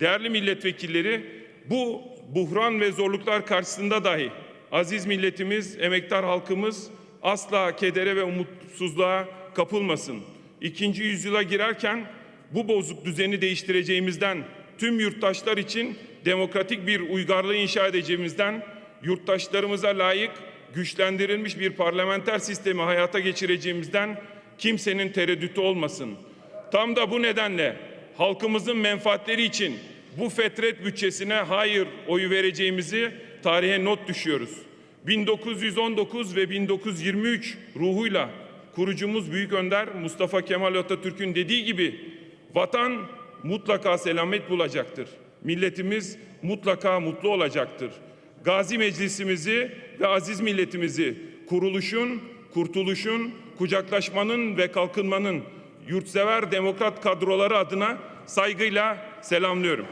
Değerli milletvekilleri bu buhran ve zorluklar karşısında dahi aziz milletimiz, emektar halkımız asla kedere ve umutsuzluğa kapılmasın. İkinci yüzyıla girerken bu bozuk düzeni değiştireceğimizden, tüm yurttaşlar için demokratik bir uygarlığı inşa edeceğimizden, yurttaşlarımıza layık güçlendirilmiş bir parlamenter sistemi hayata geçireceğimizden kimsenin tereddütü olmasın. Tam da bu nedenle halkımızın menfaatleri için bu fetret bütçesine hayır oyu vereceğimizi tarihe not düşüyoruz. 1919 ve 1923 ruhuyla kurucumuz Büyük Önder Mustafa Kemal Atatürk'ün dediği gibi vatan mutlaka selamet bulacaktır. Milletimiz mutlaka mutlu olacaktır. Gazi Meclisimizi ve aziz milletimizi kuruluşun, kurtuluşun, kucaklaşmanın ve kalkınmanın yurtsever demokrat kadroları adına saygıyla selamlıyorum.